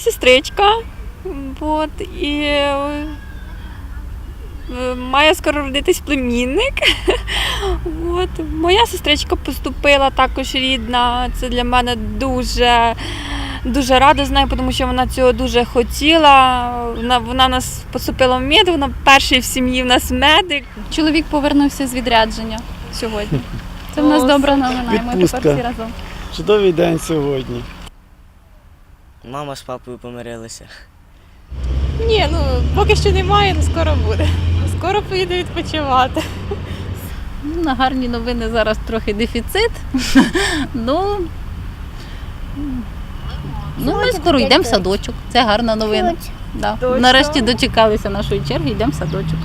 сестричка. От, і е, має скоро родитись племінник. От. Моя сестричка поступила також рідна. Це для мене дуже, дуже рада з нею, тому що вона цього дуже хотіла. Вона, вона нас поступила в мед, вона перший в сім'ї в нас медик. Чоловік повернувся з відрядження сьогодні. Це в нас добра новина, і ми тепер всі разом. Чудовий день сьогодні. Мама з папою помирилися. Ні, ну поки що немає, але скоро буде. Скоро поїду відпочивати. Ну, на гарні новини зараз трохи дефіцит. ну, ну, ми скоро йдемо в садочок. Це гарна новина. Да. Нарешті дочекалися нашої черги, йдемо в садочок.